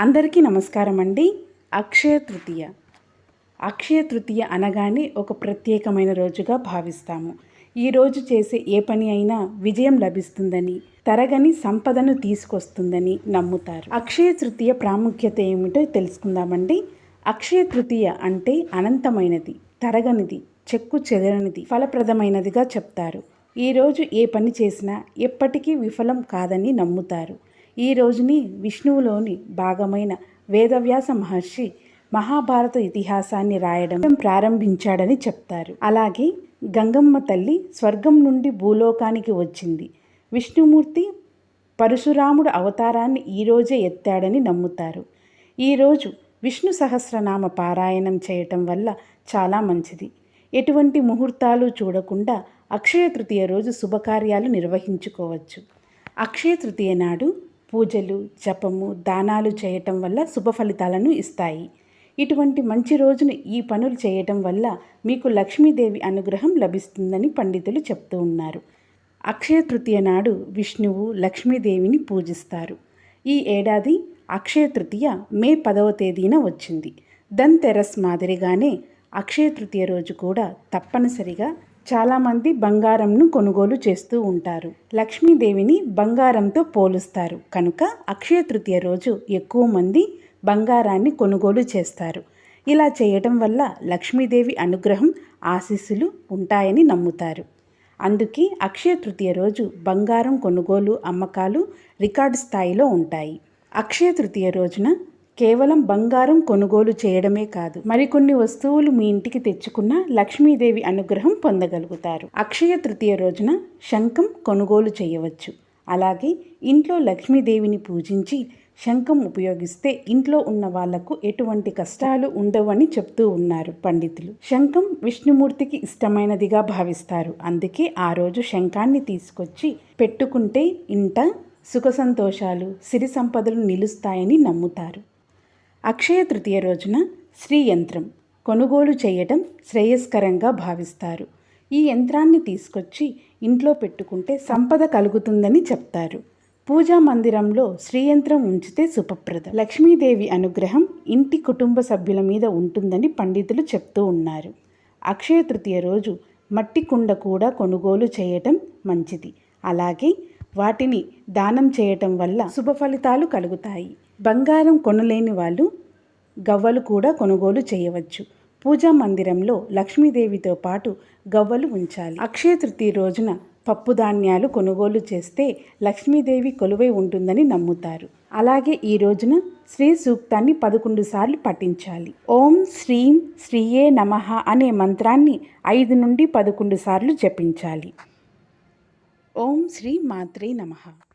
అందరికీ నమస్కారం అండి. అక్షయ తృతీయ. అక్షయ తృతీయ అనగానే ఒక ప్రత్యేకమైన రోజుగా భావిస్తాము. ఈ రోజు చేసే ఏ పని అయినా విజయం లభిస్తుందని తరగని సంపదను తీసుకొస్తుందని నమ్ముతారు. అక్షయ తృతీయ ప్రాముఖ్యత ఏమిటో తెలుసుకుందామండి. అక్షయ తృతీయ అంటే అనంతమైనది తరగనిది చెక్కు చెదరనిది ఫలప్రదమైనదిగా చెప్తారు. ఈ రోజు ఏ పని చేసినా ఎప్పటికీ విఫలం కాదని నమ్ముతారు. ఈ రోజుని విష్ణువులోని భాగమైన వేదవ్యాస మహర్షి మహాభారత ఇతిహాసాన్ని రాయడం ప్రారంభించాడని చెప్తారు. అలాగే గంగమ్మ తల్లి స్వర్గం నుండి భూలోకానికి వచ్చింది. విష్ణుమూర్తి పరశురాముడు అవతారాన్ని ఈరోజే ఎత్తాడని నమ్ముతారు. ఈరోజు విష్ణు సహస్రనామ పారాయణం చేయటం వల్ల చాలా మంచిది. ఎటువంటి ముహూర్తాలు చూడకుండా అక్షయ తృతీయ రోజు శుభకార్యాలు నిర్వహించుకోవచ్చు. అక్షయ తృతీయ నాడు పూజలు జపము దానాలు చేయటం వల్ల శుభ ఫలితాలను ఇస్తాయి. ఇటువంటి మంచి రోజును ఈ పనులు చేయటం వల్ల మీకు లక్ష్మీదేవి అనుగ్రహం లభిస్తుందని పండితులు చెప్తూ ఉన్నారు. అక్షయ తృతీయ నాడు విష్ణువు లక్ష్మీదేవిని పూజిస్తారు. ఈ ఏడాది అక్షయ తృతీయ మే పదవ తేదీన వచ్చింది. ధన్తెరస్ మాదిరిగానే అక్షయ తృతీయ రోజు కూడా తప్పనిసరిగా చాలామంది బంగారంను కొనుగోలు చేస్తూ ఉంటారు. లక్ష్మీదేవిని బంగారంతో పోలుస్తారు. కనుక అక్షయ తృతీయ రోజు ఎక్కువ మంది బంగారాన్ని కొనుగోలు చేస్తారు. ఇలా చేయటం వల్ల లక్ష్మీదేవి అనుగ్రహం ఆశీస్సులు ఉంటాయని నమ్ముతారు. అందుకే అక్షయ తృతీయ రోజు బంగారం కొనుగోలు అమ్మకాలు రికార్డు స్థాయిలో ఉంటాయి. అక్షయ తృతీయ రోజున కేవలం బంగారం కొనుగోలు చేయడమే కాదు మరికొన్ని వస్తువులు మీ ఇంటికి తెచ్చుకున్న లక్ష్మీదేవి అనుగ్రహం పొందగలుగుతారు. అక్షయ తృతీయ రోజున శంఖం కొనుగోలు చేయవచ్చు. అలాగే ఇంట్లో లక్ష్మీదేవిని పూజించి శంఖం ఉపయోగిస్తే ఇంట్లో ఉన్న వాళ్ళకు ఎటువంటి కష్టాలు ఉండవని చెప్తూ ఉన్నారు పండితులు. శంఖం విష్ణుమూర్తికి ఇష్టమైనదిగా భావిస్తారు. అందుకే ఆ రోజు శంఖాన్ని తీసుకొచ్చి పెట్టుకుంటే ఇంట సుఖ సంతోషాలు సిరి సంపదలు నిలుస్తాయని నమ్ముతారు. అక్షయ తృతీయ రోజున శ్రీ యంత్రం కొనుగోలు చేయటం శ్రేయస్కరంగా భావిస్తారు. ఈ యంత్రాన్ని తీసుకొచ్చి ఇంట్లో పెట్టుకుంటే సంపద కలుగుతుందని చెప్తారు. పూజా మందిరంలో శ్రీయంత్రం ఉంచితే శుభప్రద. లక్ష్మీదేవి అనుగ్రహం ఇంటి కుటుంబ సభ్యుల మీద ఉంటుందని పండితులు చెప్తూ ఉన్నారు. అక్షయ తృతీయ రోజు మట్టి కుండ కూడా కొనుగోలు చేయటం మంచిది. అలాగే వాటిని దానం చేయటం వల్ల శుభ ఫలితాలు కలుగుతాయి. బంగారం కొనలేని వాళ్ళు గవ్వలు కూడా కొనుగోలు చేయవచ్చు. పూజా మందిరంలో లక్ష్మీదేవితో పాటు గవ్వలు ఉంచాలి. అక్షయ తృతీయ రోజున పప్పు ధాన్యాలు కొనుగోలు చేస్తే లక్ష్మీదేవి కొలువై ఉంటుందని నమ్ముతారు. అలాగే ఈ రోజున శ్రీ సూక్తాన్ని పదకొండు సార్లు పఠించాలి. ఓం శ్రీం శ్రీయే నమ అనే మంత్రాన్ని ఐదు నుండి పదకొండు సార్లు జపించాలి. ఓం శ్రీ మాత్రే నమః.